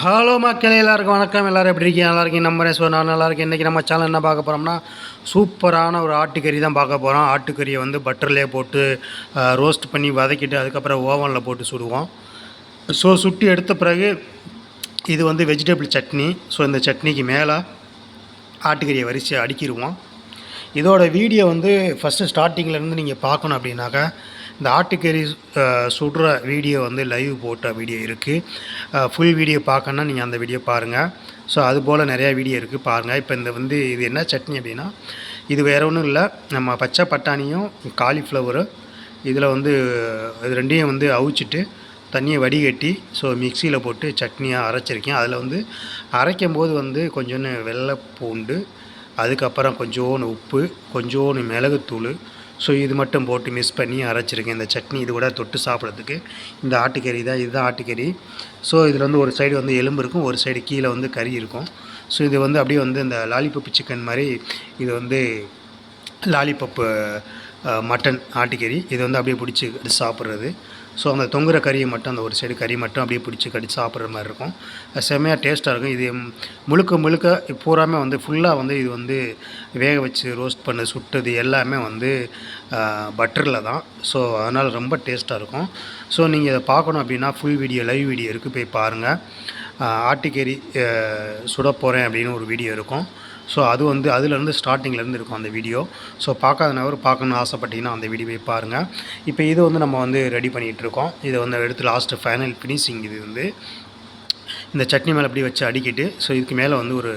Hello மக்களே எல்லாருக்கும் வணக்கம். எல்லோரும் எப்படி இருக்கீங்க? நல்லா இருக்கீங்க. நம்ம ஸோ நான் நல்லா இருக்கேன். இன்றைக்கி நம்ம சேனல் என்ன பார்க்க போகிறோம்னா சூப்பரான ஒரு ஆட்டுக்கறி தான் பார்க்க போகிறோம் ஆட்டுக்கறியை வந்து பட்டர்லேயே போட்டு ரோஸ்ட் பண்ணி வதக்கிட்டு அதுக்கப்புறம் ஓவனில் போட்டு சுடுவோம். ஸோ சுட்டி எடுத்த பிறகு இது வந்து வெஜிடபிள் சட்னி. ஸோ இந்த சட்னிக்கு மேலே ஆட்டுக்கறியை வரிசை அடுக்கிடுவோம். இதோட வீடியோ வந்து ஃபஸ்ட்டு ஸ்டார்டிங்லேருந்து நீங்கள் பார்க்கணும் அப்படின்னாக்கா இந்த ஆட்டுக்கறி சுடுற வீடியோ வந்து லைவ் போட்ட வீடியோ இருக்குது ஃபுல் வீடியோ பார்க்கணுன்னா நீங்கள் அந்த வீடியோ பாருங்கள் ஸோ அது போல் நிறையா வீடியோ இருக்குது பாருங்கள் இப்போ இந்த வந்து இது என்ன சட்னி அப்படின்னா இது வேறு ஒன்றும் இல்லை. நம்ம பச்சை பட்டாணியும் காலிஃப்ளவரு இதில் வந்து இது ரெண்டையும் வந்து அவிச்சிட்டு தண்ணியை வடிகட்டி ஸோ மிக்சியில் போட்டு சட்னியாக அரைச்சிருக்கேன். அதில் வந்து அரைக்கும் போது வந்து கொஞ்சோன்னு வெள்ளை பூண்டு அதுக்கப்புறம் கொஞ்சோன்னு உப்பு கொஞ்சோன்னு மிளகுத்தூள் ஸோ இது மட்டும் போட்டு மிக்ஸ் பண்ணி அரைச்சிருக்கேன். இந்த சட்னி இது கூட தொட்டு சாப்பிட்றதுக்கு. இந்த ஆட்டுக்கறி தான் இதுதான் ஆட்டுக்கறி. ஸோ இதில் வந்து ஒரு சைடு வந்து எலும்பு இருக்கும் ஒரு சைடு கீழே வந்து கறி இருக்கும். ஸோ இது வந்து அப்படியே வந்து இந்த லாலிபப்பு சிக்கன் மாதிரி இது வந்து லாலிபப்பு மட்டன் ஆட்டுக்கறி இது வந்து அப்படியே பிடிச்சி கடிச்சு சாப்பிட்றது. ஸோ அந்த தொங்குற கறியை மட்டும் அந்த ஒரு சைடு கறி மட்டும் அப்படியே பிடிச்சி கடிச்சு சாப்பிட்ற மாதிரி இருக்கும். செம்மையாக டேஸ்ட்டாக இருக்கும். இது முழுக்க முழுக்க பூராமே வந்து ஃபுல்லாக வந்து இது வந்து வேக வச்சு ரோஸ்ட் பண்ண சுட்டது எல்லாமே வந்து பட்டரில் தான். ஸோ அதனால் ரொம்ப டேஸ்ட்டாக இருக்கும். ஸோ நீங்கள் இதை பார்க்கணும் அப்படின்னா ஃபுல் வீடியோ லைவ் வீடியோ இருக்குது போய் பாருங்கள் ஆட்டுக்கறி சுட போகிறேன் அப்படின்னு ஒரு வீடியோ இருக்கும். ஸோ அது வந்து அதுலேருந்து ஸ்டார்டிங்லேருந்து இருக்கும் அந்த வீடியோ ஸோ பார்க்காதனவர் பார்க்கணுன்னு ஆசைப்பட்டீங்கன்னா அந்த வீடியோவை பாருங்கள் இப்போ இது வந்து நம்ம வந்து ரெடி பண்ணிகிட்ருக்கோம். இதை வந்து எடுத்து லாஸ்ட்டு ஃபைனல் ஃபினிஷிங் இது வந்து. இந்த சட்னி மேலே அப்படியே வச்சு அடிக்கிட்டு ஸோ இதுக்கு மேலே வந்து ஒரு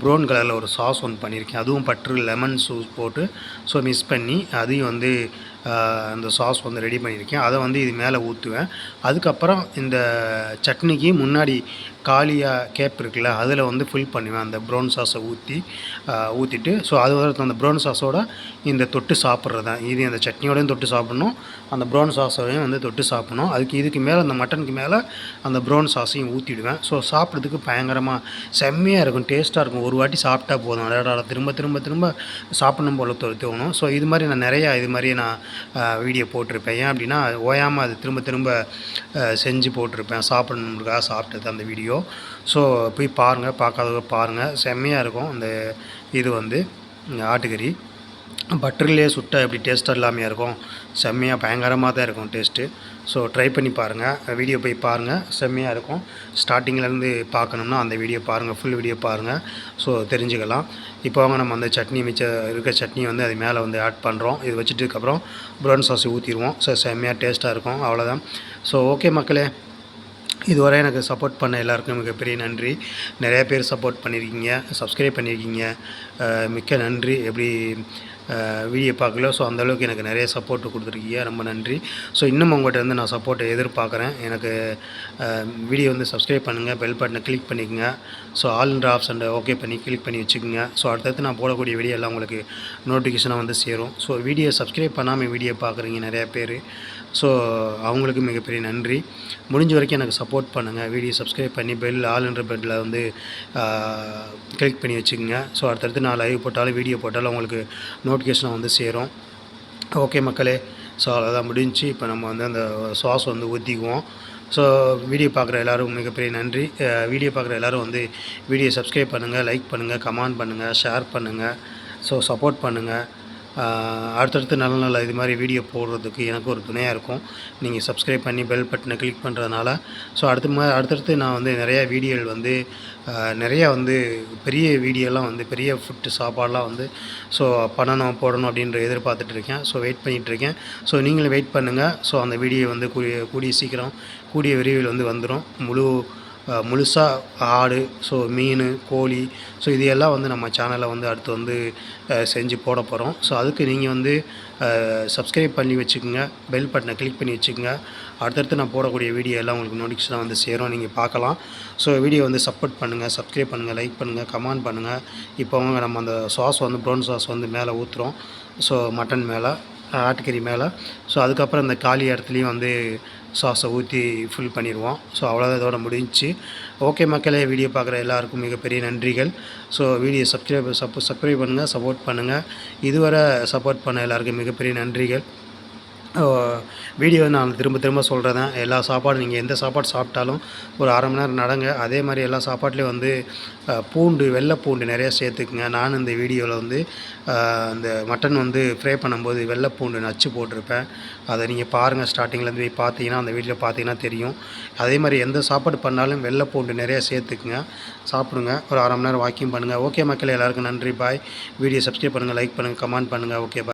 ப்ரௌன் கலரில் ஒரு சாஸ் ஒன்று பண்ணியிருக்கேன். அதுவும் பற்று லெமன் சூஸ் போட்டு ஸோ மிக்ஸ் பண்ணி அதையும் வந்து அந்த சாஸ் வந்து ரெடி பண்ணியிருக்கேன். அதை வந்து இது மேலே ஊற்றுவேன். அதுக்கப்புறம் இந்த சட்னிக்கு முன்னாடி காலியாக கேப் இருக்குல்ல அதில் வந்து ஃபில் பண்ணுவேன். அந்த ப்ரௌன் சாஸை ஊற்றி ஊற்றிட்டு ஸோ அது வந்து அந்த ப்ரௌன் சாஸோட இந்த தொட்டு சாப்பிட்றது தான். இது அந்த சட்னியோடையும் தொட்டு சாப்பிட்ணும் அந்த ப்ரௌன் சாஸோடையும் வந்து தொட்டு சாப்பிட்ணும். அதுக்கு இதுக்கு மேலே அந்த மட்டனுக்கு மேலே அந்த ப்ரௌன் சாஸையும் ஊற்றிடுவேன். ஸோ சாப்பிட்றதுக்கு பயங்கரமாக செம்மையாக இருக்கும் டேஸ்ட்டாக இருக்கும். ஒரு வாட்டி சாப்பிட்டா போதும். அடடா திரும்ப திரும்ப திரும்ப சாப்பிடணும் போல தோ- தோணும் ஸோ இது மாதிரி நான் நிறையா இது மாதிரி நான் வீடியோ போட்டிருப்பேன் ஏன் அப்படின்னா ஓயாமல் அது திரும்ப திரும்ப செஞ்சு போட்டிருப்பேன் சாப்பிடணுன்றதுக்காக சாப்பிட்டது அந்த வீடியோ ஸோ போய் பாருங்கள் பார்க்காதவங்க பாருங்கள் செம்மையாக இருக்கும் அந்த இது வந்து இந்த ஆட்டுக்கறி பட்டர்லேயே சுட்ட எப்படி டேஸ்ட்டாக இல்லாமையாக இருக்கும்? செம்மையாக பயங்கரமாக தான் இருக்கும் டேஸ்ட்டு. ஸோ ட்ரை பண்ணி பாருங்கள் வீடியோ போய் பாருங்கள் செம்மையாக இருக்கும். ஸ்டார்டிங்லேருந்து பார்க்கணும்னா அந்த வீடியோ பாருங்கள் ஃபுல் வீடியோ பாருங்கள் ஸோ தெரிஞ்சுக்கலாம். இப்போ வாங்க நம்ம அந்த சட்னி மிச்ச இருக்க சட்னி வந்து அது மேலே வந்து ஆட் பண்ணுறோம். இது வச்சுட்டுக்கப்புறம் ப்ரௌன் சாஸ் ஊற்றிடுவோம். ஸோ செம்மையாக டேஸ்ட்டாக இருக்கும். அவ்வளோதான். ஸோ ஓகே மக்களே. இதுவரை எனக்கு சப்போர்ட் பண்ண எல்லாருக்கும் மிகப்பெரிய நன்றி. நிறைய பேர் சப்போர்ட் பண்ணியிருக்கீங்க. சப்ஸ்கிரைப் பண்ணியிருக்கீங்க. மிக்க நன்றி. எப்படி வீடியோ பார்க்கல. ஸோ அந்தளவுக்கு எனக்கு நிறைய சப்போர்ட் கொடுத்துருக்கீங்க. ரொம்ப நன்றி. ஸோ இன்னும் உங்கள்கிட்ட வந்து நான் சப்போர்ட்டை எதிர்பார்க்குறேன். எனக்கு வீடியோ வந்து சப்ஸ்கிரைப் பண்ணுங்கள் பெல் பட்டனை கிளிக் பண்ணிக்கோங்க. ஸோ ஆல்ன்ற ஆப்ஷன் ஓகே பண்ணி கிளிக் பண்ணி வச்சுக்கோங்க. ஸோ அடுத்தடுத்து நான் போடக்கூடிய வீடியோ எல்லாம் உங்களுக்கு நோட்டிஃபிகேஷனாக வந்து சேரும். ஸோ வீடியோ சப்ஸ்கிரைப் பண்ணாமல் வீடியோ பார்க்குறீங்க நிறையா பேர். ஸோ அவங்களுக்கு மிகப்பெரிய நன்றி. முடிஞ்ச வரைக்கும் எனக்கு சப்போர்ட் பண்ணுங்கள் வீடியோ சப்ஸ்கிரைப் பண்ணி பெல் ஆல்ன்ற பெல்லில் வந்து கிளிக் பண்ணி வச்சுக்கோங்க. ஸோ அடுத்தடுத்து நான் லைவ் போட்டாலும் வீடியோ போட்டாலும் உங்களுக்கு நோட்டிஃபிகேஷன் வந்து சேரும். ஓகே மக்களே. ஸோ அவ்வளோதான் முடிஞ்சு இப்போ நம்ம வந்து அந்த சாஸ் வந்து ஊற்றிக்குவோம் ஸோ வீடியோ பார்க்குற எல்லோரும் மிகப்பெரிய நன்றி. வீடியோ பார்க்குற எல்லோரும் வந்து வீடியோ சப்ஸ்கிரைப் பண்ணுங்கள் லைக் பண்ணுங்கள் கமெண்ட் பண்ணுங்கள் ஷேர் பண்ணுங்கள் ஸோ சப்போர்ட் பண்ணுங்கள் அடுத்தடுத்து நல்ல நல்ல இது மாதிரி வீடியோ போடுறதுக்கு எனக்கு ஒரு துணையாக இருக்கும். நீங்கள் சப்ஸ்கிரைப் பண்ணி பெல் பட்டனை கிளிக் பண்ணுறதுனால ஸோ அடுத்த மா அடுத்தடுத்து நான் வந்து நிறையா வீடியோகள் வந்து நிறையா வந்து பெரிய வீடியோலாம் வந்து பெரிய ஃபுட்டு சாப்பாடெலாம் வந்து ஸோ பண்ணணும் போடணும் அப்படின்ற எதிர்பார்த்துட்டு இருக்கேன். ஸோ வெயிட் பண்ணிகிட்டு இருக்கேன். ஸோ நீங்களும் வெயிட் பண்ணுங்கள் ஸோ அந்த வீடியோ வந்து கூடிய கூடிய சீக்கிரம் கூடிய விரைவில் வந்து வந்துடும் முழு முழுசாக ஆடு ஸோ மீன் கோழி ஸோ இதையெல்லாம் வந்து நம்ம சேனலில் வந்து அடுத்து வந்து செஞ்சு போட போகிறோம் ஸோ அதுக்கு நீங்கள் வந்து சப்ஸ்கிரைப் பண்ணி வச்சுக்கோங்க பெல் பட்டனை கிளிக் பண்ணி வச்சுக்கோங்க. அடுத்தடுத்து நான் போடக்கூடிய வீடியோ எல்லாம் உங்களுக்கு நோட்டிஃபிகேஷனாக வந்து சேரும் நீங்கள் பார்க்கலாம். ஸோ வீடியோ வந்து சப்போர்ட் பண்ணுங்கள் சப்ஸ்கிரைப் பண்ணுங்கள் லைக் பண்ணுங்கள் கமெண்ட் பண்ணுங்கள் இப்போ நம்ம அந்த சாஸ் வந்து ப்ரௌன் சாஸ் வந்து மேலே ஊற்றுறோம் ஸோ மட்டன் மேலே ஆட்டுக்கறி மேலே. ஸோ அதுக்கப்புறம் இந்த காலி இடத்துலையும் வந்து சாஸை ஊற்றி ஃபில் பண்ணிடுவோம். ஸோ அவ்வளோதான் இதோட முடிஞ்சுச்சு. ஓகே மக்களே வீடியோ பார்க்குற எல்லாருக்கும் மிகப்பெரிய நன்றிகள். ஸோ வீடியோ சப்ஸ்கிரைப் சப்போ சப்ஸ்கிரைப் பண்ணுங்கள் சப்போர்ட் பண்ணுங்கள் இதுவரை சப்போர்ட் பண்ண எல்லாருக்கும் மிகப்பெரிய நன்றிகள். வீடியோ நான் திரும்ப திரும்ப சொல்கிறேன் எல்லா சாப்பாடும் நீங்கள் எந்த சாப்பாடு சாப்பிட்டாலும் ஒரு அரை மணி நேரம் நடங்க. அதே மாதிரி எல்லா சாப்பாட்லேயும் வந்து பூண்டு வெள்ளை பூண்டு நிறையா சேர்த்துக்குங்க. நான் இந்த வீடியோவில் வந்து அந்த மட்டன் வந்து ஃப்ரை பண்ணும்போது வெள்ளை பூண்டு நச்சு போட்டிருப்பேன். அதை நீங்கள் பாருங்கள் ஸ்டார்டிங்லேருந்து போய் பார்த்தீங்கன்னா அந்த வீட்டில் பார்த்தீங்கன்னா தெரியும். அதே மாதிரி எந்த சாப்பாடு பண்ணாலும் வெள்ளை பூண்டு நிறையா சேர்த்துக்குங்க. சாப்பிடுங்க. ஒரு அரை மணி நேரம் வாக்கிங் பண்ணுங்கள் ஓகே மக்கள் எல்லாருக்கும் நன்றி. பாய். வீடியோ சப்ஸ்கிரைப் பண்ணுங்கள் லைக் பண்ணுங்கள் கமெண்ட் பண்ணுங்கள் ஓகே பாய்